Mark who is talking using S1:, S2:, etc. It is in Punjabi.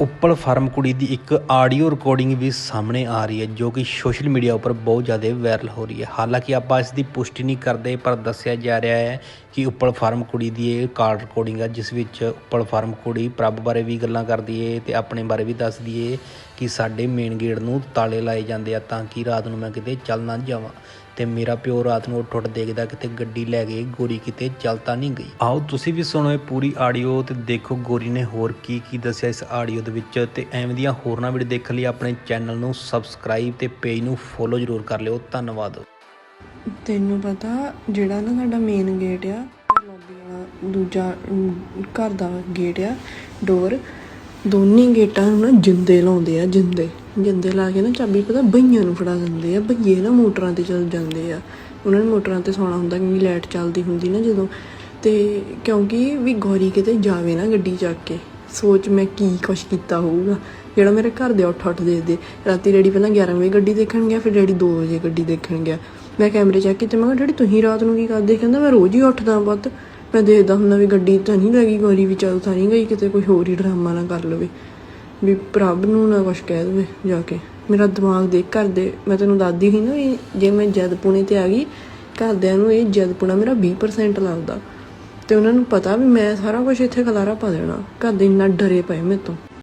S1: ਉੱਪਲ ਫਾਰਮ ਕੁੜੀ ਦੀ ਇੱਕ ਆਡੀਓ ਰਿਕਾਰਡਿੰਗ ਵੀ ਸਾਹਮਣੇ ਆ ਰਹੀ ਹੈ, ਜੋ ਕਿ ਸੋਸ਼ਲ ਮੀਡੀਆ ਉੱਪਰ ਬਹੁਤ ਜ਼ਿਆਦਾ ਵਾਇਰਲ ਹੋ ਰਹੀ ਹੈ। ਹਾਲਾਂਕਿ ਆਪਾਂ ਇਸ ਦੀ ਪੁਸ਼ਟੀ ਨਹੀਂ ਕਰਦੇ, ਪਰ ਦੱਸਿਆ ਜਾ ਰਿਹਾ ਹੈ ਕਿ ਉੱਪਲ ਫਾਰਮ ਕੁੜੀ ਦੀ ਇਹ ਕਾਲ ਰਿਕਾਰਡਿੰਗ ਆ, ਜਿਸ ਵਿੱਚ ਉੱਪਲ ਫਾਰਮ ਕੁੜੀ ਪ੍ਰਭ ਬਾਰੇ ਵੀ ਗੱਲਾਂ ਕਰਦੀ ਏ ਤੇ ਆਪਣੇ ਬਾਰੇ ਵੀ ਦੱਸਦੀ ਏ ਕਿ ਸਾਡੇ ਮੇਨ ਗੇਟ ਨੂੰ ਤਾਲੇ ਲਾਏ ਜਾਂਦੇ ਆ ਤਾਂ ਕਿ ਰਾਤ ਨੂੰ ਮੈਂ ਕਿਤੇ ਚੱਲ ਨਾ ਜਾਵਾਂ। ਤੇ ਮੇਰਾ ਪਿਓ ਰਾਤ ਨੂੰ ਉੱਠ ਉੱਠ ਦੇਖਦਾ ਕਿਤੇ ਗੱਡੀ ਲੈ ਗਏ, ਗੋਰੀ ਕਿਤੇ ਚੱਲ ਤਾਂ ਨਹੀਂ ਗਈ। ਆਓ ਤੁਸੀਂ ਵੀ ਸੁਣੋ ਇਹ ਪੂਰੀ ਆਡੀਓ ਤੇ ਦੇਖੋ ਗੋਰੀ ਨੇ ਹੋਰ ਕੀ ਕੀ ਦੱਸਿਆ ਇਸ ਆਡੀਓ ਦੇ ਵਿੱਚ ਤੇ ਐਵੇਂ ਦੀਆਂ ਹੋਰਨਾਂ ਵੀਡੀਓ ਦੇਖਣ ਲਈ ਆਪਣੇ ਚੈਨਲ ਨੂੰ ਸਬਸਕ੍ਰਾਈਬ ਤੇ ਪੇਜ ਨੂੰ ਫੋਲੋ ਜ਼ਰੂਰ ਕਰ ਲਿਓ। ਧੰਨਵਾਦ।
S2: ਤੈਨੂੰ ਪਤਾ ਜਿਹੜਾ ਨਾ ਸਾਡਾ ਮੇਨ ਗੇਟ ਆ ਲੌਬੀ ਵਾਲਾ ਦੂਜਾ ਘਰ ਦਾ ਗੇਟ ਆ ਡੋਰ ਦੋਨੇ ਗੇਟਾਂ ਨੂੰ ਨਾ ਜਿੰਦੇ ਲਾਉਂਦੇ ਆ, ਜਿੰਦੇ। ਜਿੰਦੇ ਲਾ ਕੇ ਨਾ ਚਾਬੀ ਪਤਾ ਬਈਆਂ ਨੂੰ ਫੜਾ ਦਿੰਦੇ ਆ, ਬਈਏ ਨਾ ਮੋਟਰਾਂ ਤੇ ਚੱਲ ਜਾਂਦੇ ਆ। ਉਹਨਾਂ ਨੇ ਮੋਟਰਾਂ ਤੇ ਸੌਣਾ ਹੁੰਦਾ ਕਿਉਂਕਿ ਲਾਈਟ ਚੱਲਦੀ ਹੁੰਦੀ ਨਾ ਜਦੋਂ। ਤੇ ਕਿਉਂਕਿ ਵੀ ਗੌਰੀ ਕਿਤੇ ਜਾਵੇ ਨਾ ਗੱਡੀ ਚੱਕ ਕੇ, ਸੋਚ ਮੈਂ ਕੀ ਕੁਛ ਕੀਤਾ ਹੋਊਗਾ। ਜਿਹੜਾ ਮੇਰੇ ਘਰ ਦੇ ਉੱਠ ਉੱਠ ਦੇਖਦੇ, ਰਾਤੀ ਡੈਡੀ ਪਹਿਲਾਂ 11 ਵਜੇ ਗੱਡੀ ਦੇਖਣ ਗਿਆ, ਫਿਰ ਡੈਡੀ 2 ਵਜੇ ਗੱਡੀ ਦੇਖਣ ਗਿਆ। ਮੈਂ ਕੈਮਰੇ ਚੈੱਕ ਕੀਤੇ ਮੈਂ ਕਿਹਾ, ਡੈਡੀ, ਤੁਸੀਂ ਰਾਤ ਨੂੰ ਕੀ ਕਰਦੇ? ਕਹਿੰਦਾ, ਮੈਂ ਰੋਜ਼ ਹੀ ਉੱਠਦਾ ਪੁੱਤ। ਮੈਂ ਦੇਖਦਾ ਹੁੰਦਾ ਵੀ ਗੱਡੀ ਤਾਂ ਨਹੀਂ ਲੱਗੀ ਗੌਰੀ ਵੀ ਚੱਲ ਤਾਂ ਨਹੀਂ ਗਈ, ਕਿਤੇ ਕੋਈ ਹੋਰ ਹੀ ਡਰਾਮਾ ਨਾ ਕਰ ਲਵੇ। ਵੀ ਪ੍ਰਭ ਨੂੰ ਨਾ ਕੁਛ ਕਹਿ ਦੇਵੇ ਜਾ ਕੇ। ਮੇਰਾ ਦਿਮਾਗ ਦੇਖ ਘਰ ਦੇ, ਮੈਂ ਤੈਨੂੰ ਦੱਸਦੀ ਸੀ ਨਾ ਵੀ ਜੇ ਮੈਂ ਜਦ ਪੁਣੇ ਤੇ ਆ ਗਈ, ਘਰਦਿਆਂ ਨੂੰ ਇਹ ਜਦ ਪੁਣਾ ਮੇਰਾ 20% ਲੱਗਦਾ। ਤੇ ਉਹਨਾਂ ਨੂੰ ਪਤਾ ਵੀ ਮੈਂ ਸਾਰਾ ਕੁਝ ਇੱਥੇ ਖਲਾਰਾ ਪਾ ਦੇਣਾ। ਘਰ ਦੇ ਇੰਨਾ ਡਰੇ ਪਏ ਮੇਰੇ ਤੋਂ।